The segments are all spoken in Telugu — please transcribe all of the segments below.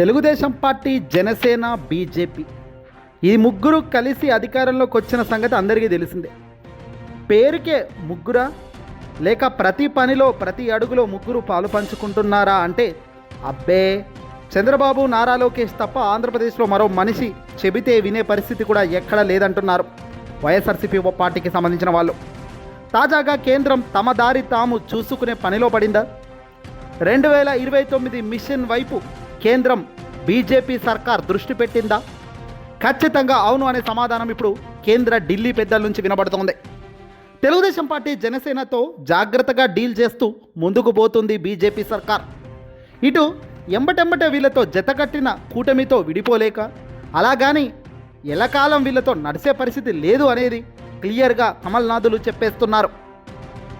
తెలుగుదేశం పార్టీ జనసేన బీజేపీ ఈ ముగ్గురు కలిసి అధికారంలోకి వచ్చిన సంగతి అందరికీ తెలిసిందే. పేరుకే ముగ్గురా? లేక ప్రతి పనిలో ప్రతి అడుగులో ముగ్గురు పాలు పంచుకుంటున్నారా అంటే అబ్బే! చంద్రబాబు నారా లోకేష్ తప్ప ఆంధ్రప్రదేశ్లో మరో మనిషి చెబితే వినే పరిస్థితి కూడా ఎక్కడా లేదంటున్నారు వైఎస్ఆర్సీపీ పార్టీకి సంబంధించిన వాళ్ళు. తాజాగా కేంద్రం తమ దారి తాము చూసుకునే పనిలో పడిందా? రెండు వేల ఇరవై తొమ్మిది మిషన్ వైపు కేంద్రం బీజేపీ సర్కార్ దృష్టి పెట్టిందా? ఖచ్చితంగా అవును అనే సమాధానం ఇప్పుడు కేంద్ర ఢిల్లీ పెద్దల నుంచి వినబడుతోంది. తెలుగుదేశం పార్టీ జనసేనతో జాగ్రత్తగా డీల్ చేస్తూ ముందుకు పోతుంది బీజేపీ సర్కార్. ఇటు ఎంబటెంబట వీళ్ళతో జతకట్టిన కూటమితో విడిపోలేక అలాగాని ఎలకాలం వీళ్ళతో నడిచే పరిస్థితి లేదు అనేది క్లియర్గా కమల్నాథులు చెప్పేస్తున్నారు.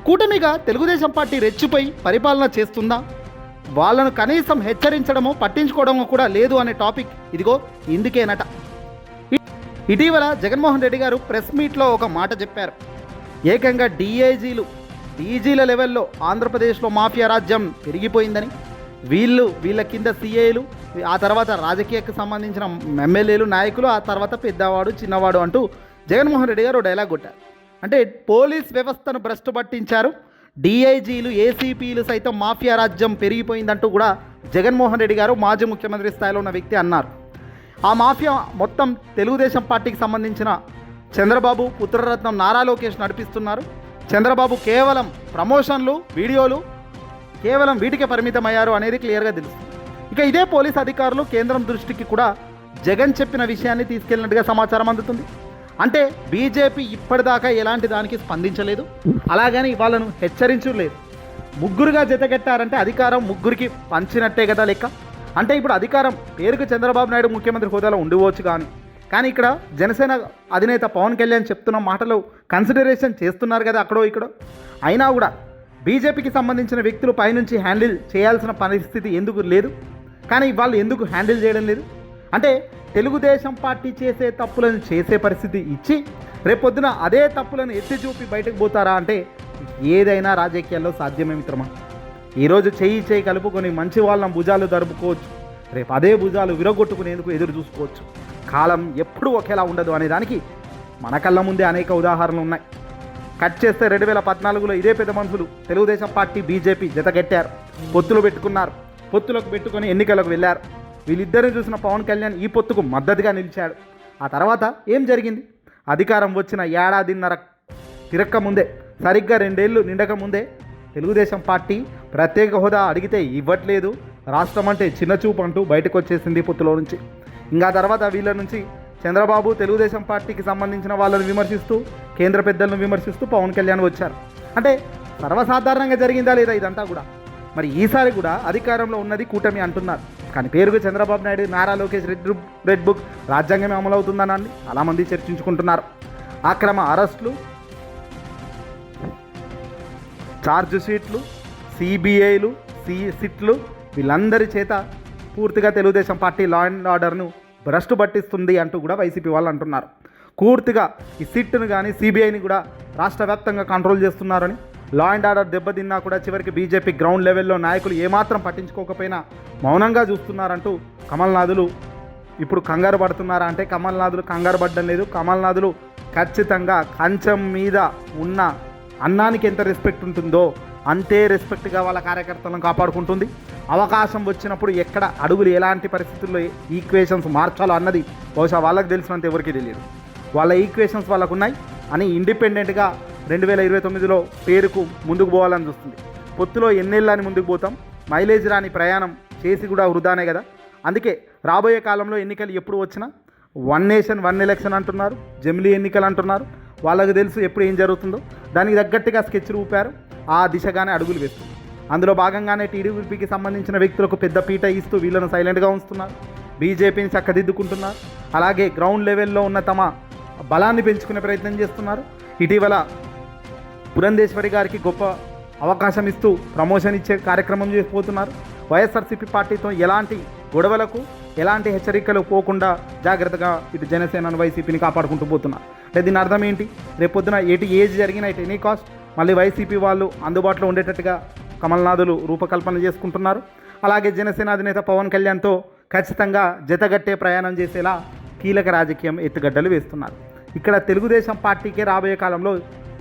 కూటమిగా తెలుగుదేశం పార్టీ రెచ్చిపోయి పరిపాలన చేస్తుందా? వాళ్ళను కనీసం హెచ్చరించడమో పట్టించుకోవడమో కూడా లేదు అనే టాపిక్. ఇదిగో ఇందుకేనట ఇటీవల జగన్మోహన్ రెడ్డి గారు ప్రెస్ మీట్లో ఒక మాట చెప్పారు. ఏకంగా డిఐజీలు డీజీల లెవెల్లో ఆంధ్రప్రదేశ్లో మాఫియా రాజ్యం పెరిగిపోయిందని. వీళ్ళు వీళ్ళ కింద సీఏలు ఆ తర్వాత రాజకీయకు సంబంధించిన ఎమ్మెల్యేలు నాయకులు ఆ తర్వాత పెద్దవాడు చిన్నవాడు అంటూ జగన్మోహన్ రెడ్డి గారు డైలాగ్ కొట్టారు. అంటే పోలీస్ వ్యవస్థను భ్రష్టు పట్టించారు. డిఐజీలు ఏసీపీలు సైతం మాఫియా రాజ్యం పెరిగిపోయిందంటూ కూడా జగన్మోహన్ రెడ్డి గారు మాజీ ముఖ్యమంత్రి స్థాయిలో ఉన్న వ్యక్తి అన్నారు. ఆ మాఫియా మొత్తం తెలుగుదేశం పార్టీకి సంబంధించిన చంద్రబాబు పుత్రరత్నం నారా లోకేష్ నడిపిస్తున్నారు. చంద్రబాబు కేవలం ప్రమోషన్లు వీడియోలు కేవలం వీటికే పరిమితమయ్యారు అనేది క్లియర్గా తెలుస్తుంది. ఇక ఇదే పోలీస్ అధికారులు కేంద్రం దృష్టికి కూడా జగన్ చెప్పిన విషయాన్ని తీసుకెళ్ళినట్టుగా సమాచారం అందుతుంది. అంటే బీజేపీ ఇప్పటిదాకా ఎలాంటి దానికి స్పందించలేదు. అలాగని వాళ్ళను హెచ్చరించలేదు. ముగ్గురుగా జతగట్టారంటే అధికారం ముగ్గురికి పంచినట్టే కదా లెక్క. అంటే ఇప్పుడు అధికారం పేరుకు చంద్రబాబు నాయుడు ముఖ్యమంత్రి హోదాలో ఉండిపోవచ్చు కానీ కానీ ఇక్కడ జనసేన అధినేత పవన్ కళ్యాణ్ చెప్తున్న మాటలు కన్సిడరేషన్ చేస్తున్నారు కదా అక్కడో ఇక్కడో. అయినా కూడా బీజేపీకి సంబంధించిన వ్యక్తులు పైనుంచి హ్యాండిల్ చేయాల్సిన పరిస్థితి ఎందుకు లేదు? కానీ వాళ్ళు ఎందుకు హ్యాండిల్ చేయడం లేదు? అంటే తెలుగుదేశం పార్టీ చేసే తప్పులను చేసే పరిస్థితి ఇచ్చి రేపొద్దున అదే తప్పులను ఎత్తి చూపి బయటకు పోతారా అంటే ఏదైనా రాజకీయాల్లో సాధ్యమే మిత్రమా? ఈరోజు చేయి చేయి కలుపుకొని మంచి వాళ్ళని భుజాలు దరుపుకోవచ్చు రేపు అదే భుజాలు విరగొట్టుకునేందుకు ఎదురు చూసుకోవచ్చు. కాలం ఎప్పుడూ ఒకేలా ఉండదు అనే దానికి మన కళ్ళ ముందే అనేక ఉదాహరణలు ఉన్నాయి. కట్ చేస్తే రెండు వేల పద్నాలుగులో ఇదే పెద్ద మనుషులు తెలుగుదేశం పార్టీ బీజేపీ జతగట్టారు పొత్తులు పెట్టుకున్నారు. పొత్తులకు పెట్టుకొని ఎన్నికలకు వెళ్ళారు. వీళ్ళిద్దరిని చూసిన పవన్ కళ్యాణ్ ఈ పొత్తుకు మద్దతుగా నిలిచాడు. ఆ తర్వాత ఏం జరిగింది? అధికారం వచ్చిన ఏడాదిన్నర తిరక్క ముందే సరిగ్గా రెండేళ్ళు నిండక ముందే తెలుగుదేశం పార్టీ ప్రత్యేక హోదా అడిగితే ఇవ్వట్లేదు. రాష్ట్రం అంటే చిన్న చూపు అంటూ బయటకు వచ్చేసింది పొత్తులో నుంచి. ఇంకా తర్వాత వీళ్ళ నుంచి చంద్రబాబు తెలుగుదేశం పార్టీకి సంబంధించిన వాళ్ళని విమర్శిస్తూ కేంద్ర పెద్దలను విమర్శిస్తూ పవన్ కళ్యాణ్ వచ్చారు. అంటే సర్వసాధారణంగా జరిగిందా లేదా ఇదంతా కూడా? మరి ఈసారి కూడా అధికారంలో ఉన్నది కూటమి అంటున్నారు. కానీ పేరుకు Chandrababu Naidu Nara Lokesh red red book రాజ్యాంగమే అమలవుతుందనండి చాలామంది చర్చించుకుంటున్నారు. అక్రమ అరెస్టులు ఛార్జ్ షీట్లు సిబిఐలు సి సిట్లు వీళ్ళందరి చేత పూర్తిగా తెలుగుదేశం పార్టీ లా అండ్ ఆర్డర్ను భ్రష్టు పట్టిస్తుంది అంటూ కూడా వైసీపీ వాళ్ళు అంటున్నారు. పూర్తిగా ఈ సిట్ను కానీ సిబిఐని కూడా రాష్ట్ర వ్యాప్తంగా కంట్రోల్ చేస్తున్నారని లా అండ్ ఆర్డర్ దెబ్బతిన్నా కూడా చివరికి బీజేపీ గ్రౌండ్ లెవెల్లో నాయకులు ఏమాత్రం పట్టించుకోకపోయినా మౌనంగా చూస్తున్నారంటూ కమల్నాథులు. ఇప్పుడు కంగారు పడుతున్నారా అంటే కమల్నాథులు కంగారు పడడం లేదు. కమల్నాథులు ఖచ్చితంగా కంచం మీద ఉన్న అన్నానికి ఎంత రెస్పెక్ట్ ఉంటుందో అంతే రెస్పెక్ట్గా వాళ్ళ కార్యకర్తలను కాపాడుకుంటుంది. అవకాశం వచ్చినప్పుడు ఎక్కడ అడుగులు ఎలాంటి పరిస్థితుల్లో ఈక్వేషన్స్ మార్చాలో అన్నది బహుశా వాళ్ళకి తెలిసినంత ఎవరికీ తెలియదు. వాళ్ళ ఈక్వేషన్స్ వాళ్ళకు ఉన్నాయి అని ఇండిపెండెంట్గా రెండు వేల ఇరవై తొమ్మిదిలో పేరుకు ముందుకు పోవాలని చూస్తుంది. పొత్తులో ఎన్నేళ్ళని ముందుకు పోతాం. మైలేజ్ రాని ప్రయాణం చేసి కూడా వృధానే కదా. అందుకే రాబోయే కాలంలో ఎన్నికలు ఎప్పుడు వచ్చినా వన్ నేషన్ వన్ ఎలక్షన్ అంటున్నారు. జమిలీ ఎన్నికలు అంటున్నారు. వాళ్ళకు తెలుసు ఎప్పుడు ఏం జరుగుతుందో. దానికి తగ్గట్టుగా స్కెచ్ రూపారు ఆ దిశగానే అడుగులు వేస్తుంది అందులో భాగంగానే టీడీపీకి సంబంధించిన వ్యక్తులకు పెద్ద పీట ఇస్తూ వీళ్ళను సైలెంట్గా ఉంచుతున్నారు. బీజేపీని చక్కదిద్దుకుంటున్నారు. అలాగే గ్రౌండ్ లెవెల్లో ఉన్న తమ బలాన్ని పెంచుకునే ప్రయత్నం చేస్తున్నారు. ఇటీవల పురంధేశ్వరి గారికి గొప్ప అవకాశం ఇస్తూ ప్రమోషన్ ఇచ్చే కార్యక్రమం చేసిపోతున్నారు. వైఎస్ఆర్సీపీ పార్టీతో ఎలాంటి గొడవలకు ఎలాంటి హెచ్చరికలు పోకుండా జాగ్రత్తగా ఇటు జనసేనను వైసీపీని కాపాడుకుంటూ పోతున్నారు. అంటే దీని అర్థం ఏంటి? రేపొద్దున ఎటు ఏజ్ జరిగినా ఇటు ఎనీ కాస్ట్ మళ్ళీ వైసీపీ వాళ్ళు అందుబాటులో ఉండేటట్టుగా కమల్నాథులు రూపకల్పన చేసుకుంటున్నారు. అలాగే జనసేన అధినేత పవన్ కళ్యాణ్తో ఖచ్చితంగా జతగట్టే ప్రయాణం చేసేలా కీలక రాజకీయం ఎత్తుగడ్డలు వేస్తున్నారు. ఇక్కడ తెలుగుదేశం పార్టీకే రాబోయే కాలంలో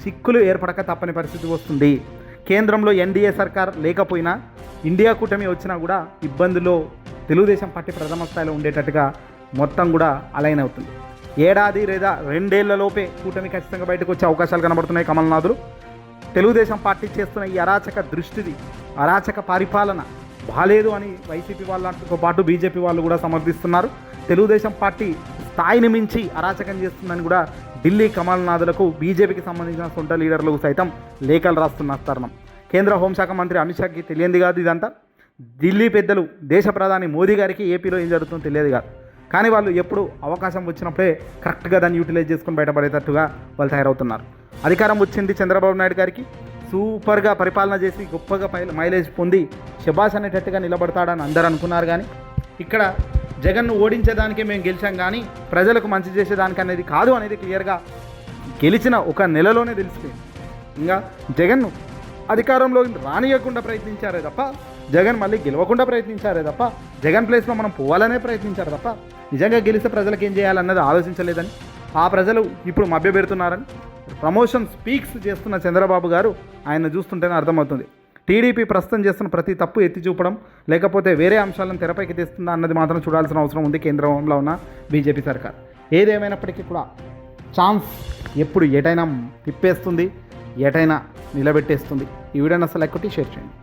చిక్కులు ఏర్పడక తప్పని పరిస్థితి వస్తుంది. కేంద్రంలో ఎన్డీఏ సర్కార్ లేకపోయినా ఇండియా కూటమి వచ్చినా కూడా ఇబ్బందుల్లో తెలుగుదేశం పార్టీ ప్రథమ స్థాయిలో ఉండేటట్టుగా మొత్తం కూడా అలైన్ అవుతుంది. ఏడాది లేదా రెండేళ్ళలోపే కూటమి ఖచ్చితంగా బయటకు వచ్చే అవకాశాలు కనబడుతున్నాయి కమల్నాథులు. తెలుగుదేశం పార్టీ చేస్తున్న ఈ అరాచక దృష్టిది అరాచక పరిపాలన బాలేదు అని వైసీపీ వాళ్ళతో పాటు బీజేపీ వాళ్ళు కూడా సమర్థిస్తున్నారు. తెలుగుదేశం పార్టీ స్థాయిని మించి అరాచకం చేస్తుందని కూడా ఢిల్లీ కమల్నాథులకు బీజేపీకి సంబంధించిన సొంత లీడర్లకు సైతం లేఖలు రాస్తున్న తరుణం. కేంద్ర హోంశాఖ మంత్రి అమిత్ షాకి తెలియంది కాదు ఇదంతా. ఢిల్లీ పెద్దలు దేశ ప్రధాని మోదీ గారికి ఏపీలో ఏం జరుగుతుందో తెలియదు కాదు. కానీ వాళ్ళు ఎప్పుడు అవకాశం వచ్చినప్పుడే కరెక్ట్గా దాన్ని యూటిలైజ్ చేసుకుని బయటపడేటట్టుగా వాళ్ళు తయారవుతున్నారు. అధికారం వచ్చింది చంద్రబాబు నాయుడు గారికి. సూపర్గా పరిపాలన చేసి గొప్పగా పై- మైలేజ్ పొంది శబాష్ అనేటట్టుగా నిలబడతాడని అందరూ అనుకున్నారు కానీ ఇక్కడ జగన్ను ఓడించేదానికే మేము గెలిచాం కానీ ప్రజలకు మంచి చేసేదానికి అనేది కాదు అనేది క్లియర్గా గెలిచిన ఒక నెలలోనే తెలిసిపోయింది. ఇంకా జగన్ను అధికారంలో రానియకుండా ప్రయత్నించారే తప్ప జగన్ మళ్ళీ గెలవకుండా ప్రయత్నించారే తప్ప జగన్ ప్లేస్లో మనం పోవాలనే ప్రయత్నించారు తప్ప నిజంగా గెలిస్తే ప్రజలకు ఏం చేయాలన్నది ఆలోచించలేదని ఆ ప్రజలు ఇప్పుడు మభ్యపెడుతున్నారని ప్రమోషన్ స్పీక్స్ చేస్తున్న చంద్రబాబు గారు ఆయన చూస్తుంటేనే అర్థమవుతుంది. టీడీపీ ప్రస్తుతం చేస్తున్న ప్రతి తప్పు ఎత్తి చూపడం లేకపోతే వేరే అంశాలను తెరపైకి తెస్తుందా అన్నది మాత్రం చూడాల్సిన అవసరం ఉంది కేంద్రంలో ఉన్న బీజేపీ సర్కార్. ఏదేమైనప్పటికీ కూడా ఛాన్స్ ఎప్పుడు ఎటైనా తిప్పేస్తుంది ఎటైనా నిలబెట్టేస్తుంది. ఈ వీడియోని అసలు ఎక్కువ షేర్ చేయండి.